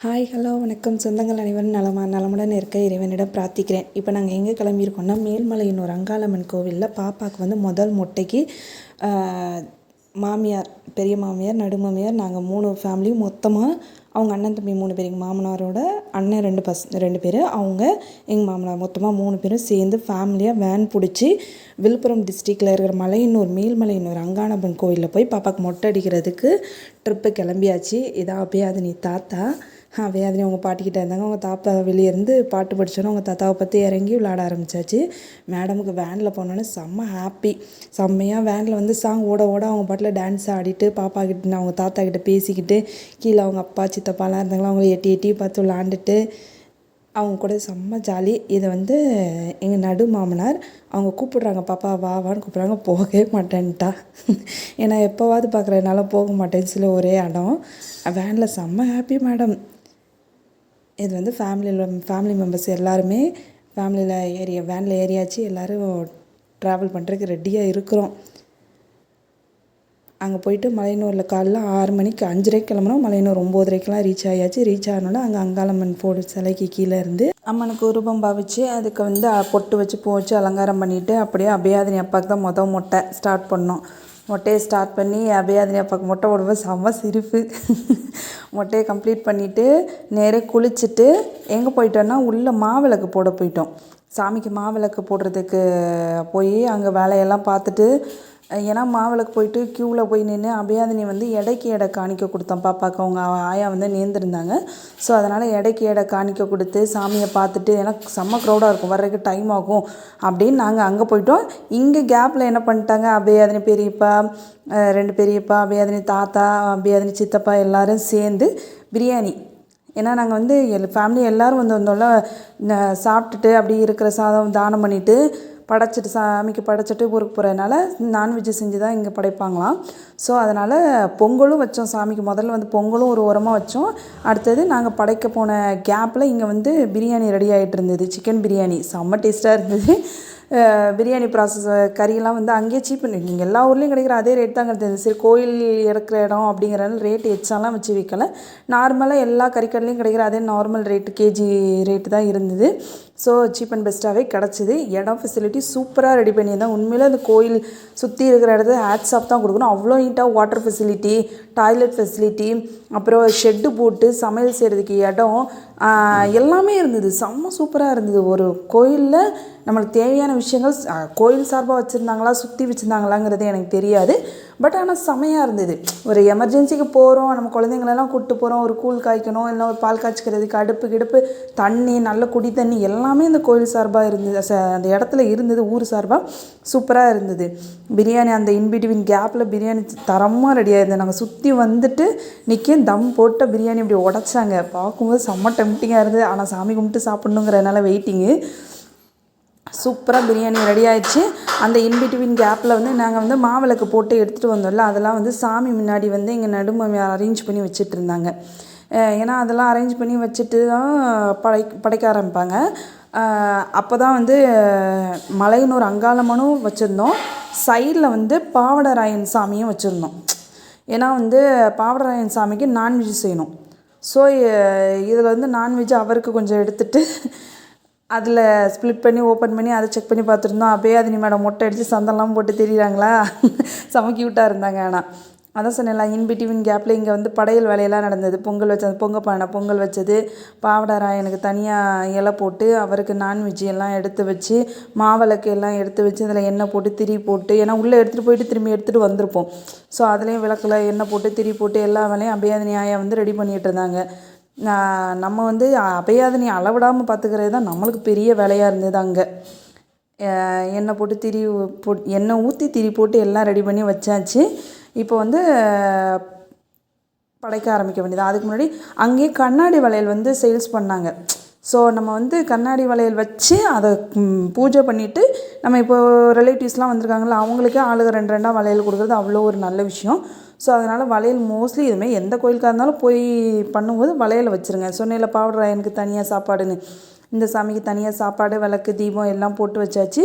Hi hello வணக்கம். சொந்தங்கள் அனைவரும் நலமா நலமுடன் இருக்க இறைவனிடம் பிரார்த்திக்கிறேன். இப்போ நாங்கள் எங்கே கிளம்பியிருக்கோம்னா மேல்மலையனூர் அங்காளம்மன் கோவிலில் பாப்பாவுக்கு வந்து முதல் மொட்டைக்கு மாமியார் பெரிய மாமியார் நடுமாமியார் நாங்கள் மூணு ஃபேமிலியும் மொத்தமாக அவங்க அண்ணன் தம்பி மூணு பேர் எங்கள் மாமனாரோட அண்ணன் ரெண்டு பஸ் ரெண்டு பேர் அவங்க எங்கள் மாமனார் மொத்தமாக மூணு பேரும் சேர்ந்து ஃபேமிலியாக வேன் பிடிச்சி விழுப்புரம் டிஸ்ட்ரிக்டில் இருக்கிற மலையனூர் மேல்மலையனூர் அங்காளம்மன் கோவிலில் போய் பாப்பாவுக்கு மொட்டை அடிக்கிறதுக்கு ட்ரிப்பு கிளம்பியாச்சு. இதான் அபியாதினி தாத்தா வேதனை அவங்க பாட்டிக்கிட்ட இருந்தாங்க. அவங்க தாத்தா வெளியே இருந்து பாட்டு படித்தோன்னே அவங்க தாத்தாவை பற்றி இறங்கி விளாட ஆரம்பிச்சாச்சு. மேடமுக்கு வேனில் போனோன்னே செம்ம ஹாப்பி செம்மையாக வேனில் வந்து சாங் ஓட ஓட அவங்க பாட்டில் டான்ஸ் ஆடிட்டு பாப்பா கிட்ட அவங்க தாத்தா கிட்ட பேசிக்கிட்டு கீழே அவங்க அப்பா சித்தப்பாலாம் இருந்தாங்களா அவங்கள எட்டி எட்டி பார்த்து விளாண்டுட்டு அவங்க கூட செம்ம ஜாலி இதை வந்து எங்கள் நடு மாமனார் அவங்க கூப்பிடுறாங்க பாப்பா வா வான்னு கூப்பிட்றாங்க. போகவே மாட்டேன்ட்டா. ஏன்னா எப்போவாது பார்க்குறதுனால போக மாட்டேன்னு சொல்லி ஒரே இடம் வேனில் செம்ம ஹாப்பி மேடம் இது வந்து ஃபேமிலியில் ஃபேமிலி மெம்பர்ஸ் எல்லாருமே ஃபேமிலியில் ஏறி வேனில் ஏறியாச்சு. எல்லோரும் ட்ராவல் பண்ணுறதுக்கு ரெடியாக இருக்கிறோம். அங்கே போயிட்டு மலையனூரில் காலைல ஆறு மணிக்கு அஞ்சரைக்கு கிளம்புனோம். மலையனூர் ஒம்போதரைக்கெலாம் ரீச் ஆயாச்சு. ரீச் ஆனோட அங்கே அங்காளம்மன் போடு சிலைக்கு கீழே இருந்து அம்மனுக்கு உருவம் பாவிச்சு அதுக்கு வந்து பொட்டு வச்சு பூ வச்சு அலங்காரம் பண்ணிவிட்டு அப்படியே அபியாதினி அப்பாவுக்கு தான் மொதல் மொட்டை ஸ்டார்ட் பண்ணோம். மொட்டையை ஸ்டார்ட் பண்ணி அபயாதினி அப்பாவுக்கு மொட்டை போடும்போது செம்ம சிரிப்பு. மொட்டையை கம்ப்ளீட் பண்ணிவிட்டு நேரே குளிச்சுட்டு எங்கே போயிட்டோன்னா உள்ளே மாவிளக்கு போட போயிட்டோம். சாமிக்கு மாவிளக்கு போடுறதுக்கு போய் அங்கே வேலையெல்லாம் பார்த்துட்டு ஏன்னா மாவிளக்கு போயிட்டு க்யூவில் போய் நின்று அபியாதினி வந்து எடைக்கு எடை காணிக்க கொடுத்தோம் பாப்பாவுக்கு அவங்க ஆயா வந்து நேர்ந்துருந்தாங்க. ஸோ அதனால் எடைக்கு எடை காணிக்க கொடுத்து சாமியை பார்த்துட்டு ஏன்னா செம்ம க்ரௌடாக இருக்கும். வர்றதுக்கு டைம் ஆகும் அப்படின்னு நாங்கள் அங்கே போயிட்டோம். இங்கே கேப்பில் என்ன பண்ணிட்டாங்க? அபியாதினி பெரியப்பா ரெண்டு பெரியப்பா அபியாதினி தாத்தா அபியாதினி சித்தப்பா எல்லோரும் சேர்ந்து பிரியாணி. ஏன்னா நாங்கள் வந்து எல் ஃபேமிலி எல்லோரும் வந்து வந்தோம்ல சாப்பிட்டுட்டு அப்படி இருக்கிற சாதம் தானம் பண்ணிவிட்டு படைச்சிட்டு சாமிக்கு படைச்சிட்டு ஊருக்கு போகிறதுனால நான்வெஜ்ஜு செஞ்சு தான் இங்கே படைப்பாங்களாம். ஸோ அதனால் பொங்கலும் வச்சோம் சாமிக்கு. முதல்ல வந்து பொங்கலும் ஒரு உரமாக வச்சோம். அடுத்தது நாங்கள் படைக்க போன கேப்பில் இங்கே வந்து பிரியாணி ரெடி ஆகிட்டு இருந்தது. சிக்கன் பிரியாணி. செம்ம டேஸ்ட்டாக இருந்தது. பிரியாணி ப்ராசஸ் கறியெல்லாம் வந்து அங்கேயே சீப் நீங்கள் எல்லா ஊர்லேயும் கிடைக்கிற அதே ரேட் தான் கிடைத்தது சரி கோயில் இறக்குற இடம் அப்படிங்கிறனால ரேட் எச்சாலாம் வச்சு விற்கல நார்மலாக எல்லா கறிக்கடலையும் கிடைக்கிற அதே நார்மல் ரேட்டு கேஜி ரேட்டு தான் இருந்தது. ஸோ சீப் அண்ட் பெஸ்ட்டாகவே கிடச்சிது. இடம் ஃபெசிலிட்டி சூப்பராக ரெடி பண்ணியிருந்தாங்க உண்மையில் அந்த கோயில் சுற்றி இருக்கிற இடத்துல ஹேட்ஸ் ஆஃப் தான் கொடுக்கணும். அவ்வளோ நீட்டாக வாட்டர் ஃபெசிலிட்டி டாய்லெட் ஃபெசிலிட்டி அப்புறம் ஷெட்டு போட்டு சமையல் செய்கிறதுக்கு இடம் எல்லாமே இருந்தது. செம்ம சூப்பராக இருந்தது. ஒரு கோயிலில் நம்மளுக்கு தேவையான விஷயங்கள் கோயில் சார்பாக வச்சுருந்தாங்களா சுற்றி வச்சுருந்தாங்களாங்கிறது எனக்கு தெரியாது. பட் ஆனால் செமையாக இருந்தது. ஒரு எமர்ஜென்சிக்கு போகிறோம் நம்ம குழந்தைங்களெல்லாம் கூப்பிட்டு போகிறோம் ஒரு கூழ் காய்க்கணும் இல்லை ஒரு பால் காய்ச்சிக்கிறதுக்கு அடுப்பு கிடுப்பு தண்ணி நல்ல குடி தண்ணி எல்லாமே இந்த கோயில் சார்பாக இருந்தது. ச- அந்த இடத்துல இருந்தது ஊர் சார்பாக சூப்பராக இருந்தது. பிரியாணி அந்த இன்பிட்வீன் கேப்பில் பிரியாணி தரமாக ரெடியாக இருந்தது நாங்கள் சுற்றி வந்துட்டு நிற்கும் தம் போட்ட பிரியாணி இப்படி உடச்சாங்க. பார்க்கும்போது செம்ம டெம்டிங்காக இருந்தது. ஆனால் சாமி கும்பிட்டு சாப்பிட்ணுங்கிறதுனால வெயிட்டிங்கு சூப்பராக பிரியாணி ரெடி ஆயிடுச்சு. அந்த இன்பிட்வீன் கேப்பில் வந்து நாங்கள் வந்து மாவிளக்கு போட்டு எடுத்துகிட்டு வந்தோம்ல அதெல்லாம் வந்து சாமி முன்னாடி வந்து எங்கள் நடுமை அரேஞ்ச் பண்ணி வச்சுட்டு இருந்தாங்க. ஏன்னா அதெல்லாம் அரேஞ்ச் பண்ணி வச்சுட்டு தான் படை படைக்க ஆரம்பிப்பாங்க. அப்போ தான் வந்து அஹ், மலையனூர் அங்காளம்மனும் வச்சுருந்தோம். சைடில் வந்து பாவடராயன் சாமியும் வச்சுருந்தோம். ஏன்னா வந்து பாவடராயன் சாமிக்கு நான்வெஜ் செய்யணும். ஸோ இதில் வந்து நான்வெஜ் அவருக்கு கொஞ்சம் எடுத்துகிட்டு அதில் ஸ்ப்ளிட் பண்ணி ஓப்பன் பண்ணி அதை செக் பண்ணி பார்த்துருந்தோம். அப்படியே அது நீ மேடம் மொட்டை அடித்து சந்தெல்லாம் போட்டு தெரியுறாங்களா? செம க்யூட்டாக இருந்தாங்க ஆனால் அதான் சொன்னேன்ல இன் கேப்பில் இங்கே வந்து படையல் வேலையெல்லாம் நடந்தது. பொங்கல் வச்சது பொங்க பானை பொங்கல் வச்சது. பாவடராயனுக்கு தனியாக இலை போட்டு அவருக்கு நான்வெஜ் எல்லாம் எடுத்து வச்சு மாவிளக்கு எல்லாம் எடுத்து வச்சு அதில் எண்ணெய் போட்டு திரி போட்டு ஏன்னா உள்ளே எடுத்துகிட்டு போயிட்டு திரும்பி எடுத்துகிட்டு வந்திருப்போம். ஸோ அதுலேயும் விளக்கில் எண்ணெய் போட்டு திரி போட்டு எல்லா வேலையும் அபியாதினி நியாயம் வந்து ரெடி பண்ணிகிட்டு இருந்தாங்க. நம்ம வந்து அபயாதனையை அளவிடாமல் பார்த்துக்கிறது தான் நம்மளுக்கு பெரிய வேலையாக இருந்தது அங்கே. எண்ணெய் போட்டு திரி போ எண்ணெய் ஊற்றி திரி போட்டு எல்லாம் ரெடி பண்ணி வச்சாச்சு. இப்போ வந்து படைக்க ஆரம்பிக்க வேண்டியது அதுக்கு முன்னாடி அங்கேயே கண்ணாடி வளையல் வந்து சேல்ஸ் பண்ணாங்க. ஸோ நம்ம வந்து கண்ணாடி வளையல் வச்சு அதை பூஜை பண்ணிவிட்டு நம்ம இப்போது ரிலேட்டிவ்ஸ்லாம் வந்திருக்காங்களா அவங்களுக்கே ஆளுக ரெண்டு ரெண்டாக வளையல் கொடுக்குறது அவ்வளோ ஒரு நல்ல விஷயம். ஸோ அதனால் வளையல் மோஸ்ட்லி இதுமாதிரி எந்த கோயிலுக்காக இருந்தாலும் போய் பண்ணும்போது வளையல் வச்சுருங்க. சொன்னையில் பாவடர் எனக்கு தனியாக சாப்பாடுன்னு. இந்த சாமிக்கு தனியாக சாப்பாடு விளக்கு தீபம் எல்லாம் போட்டு வச்சாச்சு.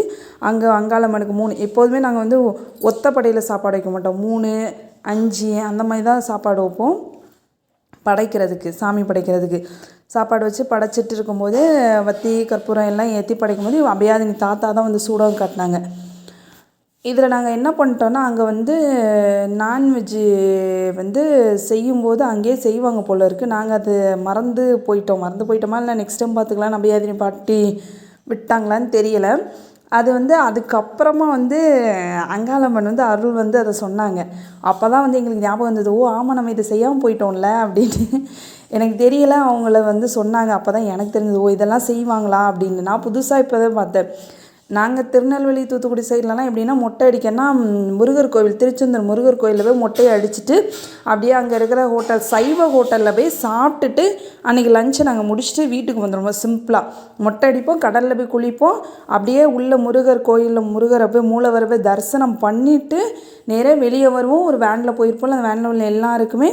அங்கே அங்காளம்மனுக்கு மூணு. எப்போதுமே நாங்கள் வந்து ஒத்தப்படையில் சாப்பாடு வைக்க மாட்டோம். மூணு அஞ்சு அந்த மாதிரி தான் சாப்பாடு வைப்போம். படைக்கிறதுக்கு சாமி படைக்கிறதுக்கு. சாப்பாடு வச்சு படைச்சிட்டு இருக்கும்போது வத்தி கற்பூரம் எல்லாம் ஏற்றி படைக்கும்போது அபயாதினி தாத்தா தான் வந்து சூடம் காட்டினாங்க. இதில் நாங்கள் என்ன பண்ணிட்டோன்னா அங்கே வந்து நான்வெஜ்ஜு வந்து செய்யும்போது அங்கேயே செய்வாங்க போல இருக்குது நாங்கள் அது மறந்து போயிட்டோம். மறந்து போயிட்டோமா இல்லை நெக்ஸ்ட் டைம் பார்த்துக்கலாம். நபியாதினி பாட்டி விட்டாங்களான்னு தெரியலை. அது வந்து அதுக்கப்புறமா வந்து அங்காளம்மன் வந்து அருள் வந்து அதை சொன்னாங்க. அப்போ தான் வந்து எங்களுக்கு ஞாபகம் வந்தது ஓ ஆமாம் நம்ம இதை செய்யாமல் போயிட்டோம்ல அப்படின்னு. எனக்கு தெரியல அவங்கள வந்து சொன்னாங்க. அப்போ தான் எனக்கு தெரிஞ்சது ஓ இதெல்லாம் செய்வாங்களா? அப்படின்னு. நான் புதுசாக இப்போ தான் பார்த்தேன். நாங்கள் திருநெல்வேலி தூத்துக்குடி சைட்லலாம் எப்படின்னா மொட்டை அடிக்கன்னா முருகர் கோவில் திருச்செந்தூர் முருகர் கோயிலில் போய் மொட்டையை அடிச்சுட்டு அப்படியே அங்கே இருக்கிற ஹோட்டல் சைவ ஹோட்டலில் போய் சாப்பிட்டுட்டு அன்றைக்கி லஞ்சை நாங்கள் முடிச்சுட்டு வீட்டுக்கு வந்துடுவோம் சிம்பிளாக மொட்டை அடிப்போம் கடலில் போய் குளிப்போம். அப்படியே உள்ள முருகர் கோயிலில் முருகரை போய் மூலவரை போய் தரிசனம் பண்ணிவிட்டு நேராக வெளியே வருவோம். ஒரு வேனில் போயிருப்போம் அந்த வேனில் உள்ள எல்லாருக்குமே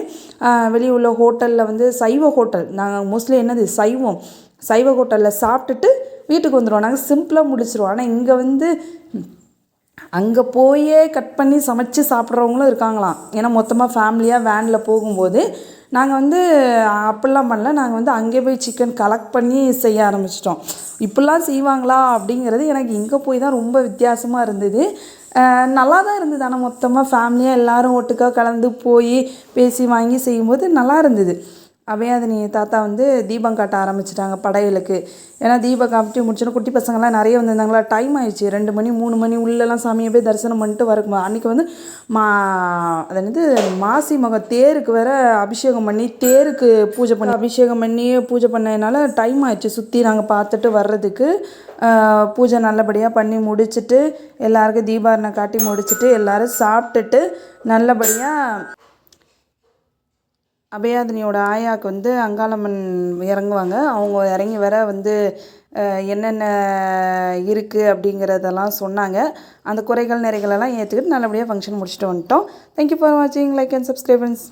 வெளியே உள்ள ஹோட்டலில் வந்து சைவ ஹோட்டல் நாங்கள் மோஸ்ட்லி என்னது சைவம். சைவ ஹோட்டலில் சாப்பிட்டுட்டு வீட்டுக்கு வந்துடுவோம் நாங்கள் சிம்பிளாக முடிச்சிருவோம். ஆனால் இங்கே வந்து அங்கே போயே கட் பண்ணி சமைச்சு சாப்பிட்றவங்களும் இருக்காங்களாம். ஏன்னா மொத்தமாக ஃபேமிலியாக வேனில் போகும்போது நாங்கள் வந்து அப்படிலாம் பண்ணல. நாங்கள் வந்து அங்கே போய் சிக்கன் கலெக்ட் பண்ணி செய்ய ஆரம்பிச்சிட்டோம். இப்படிலாம் செய்வாங்களா அப்படிங்கிறது எனக்கு இங்கே போய் தான் ரொம்ப வித்தியாசமாக இருந்தது. நல்லா தான் இருந்தது. ஆனால் மொத்தமாக ஃபேமிலியாக எல்லாரும் ஒட்டுக்கா கலந்து போய் பேசி வாங்கி செய்யும்போது நல்லா இருந்தது. அபயாதினி தாத்தா வந்து தீபம் காட்ட ஆரம்பிச்சிட்டாங்க படையலுக்கு. ஏன்னா தீபம் காமிட்டு முடிச்சோன்னா குட்டி பசங்கள்லாம் நிறைய வந்திருந்தாங்களா? டைம் ஆயிடுச்சு. ரெண்டு மணி மூணு மணி உள்ளெல்லாம் சாமியை போய் தரிசனம் பண்ணிட்டு வரக்குமா அன்றைக்கி வந்து மா அது என்னது? மாசி மகம் தேருக்கு வேற அபிஷேகம் பண்ணி தேருக்கு பூஜை பண்ணி அபிஷேகம் பண்ணி பூஜை பண்ணதுனால டைம் ஆயிடுச்சு. சுற்றி நாங்கள் பார்த்துட்டு வர்றதுக்கு பூஜை நல்லபடியாக பண்ணி முடிச்சுட்டு எல்லாருக்கும் தீபாரணை காட்டி முடிச்சுட்டு எல்லாரும் சாப்பிட்டுட்டு நல்லபடியாக அபயாதினியோட ஆயாக்கு வந்து அங்காளம்மன் இறங்குவாங்க. அவங்க இறங்கி வர வந்து என்னென்ன இருக்குது அப்படிங்கிறதெல்லாம் சொன்னாங்க. அந்த குறைகள் நிறைகளெல்லாம் ஏற்றுக்கிட்டு நல்லபடியாக ஃபங்க்ஷன் முடிச்சுட்டு வந்துட்டோம். தேங்க்யூ ஃபார் வாட்சிங் லைக் அண்ட் சப்ஸ்கிரைபன்ஸ்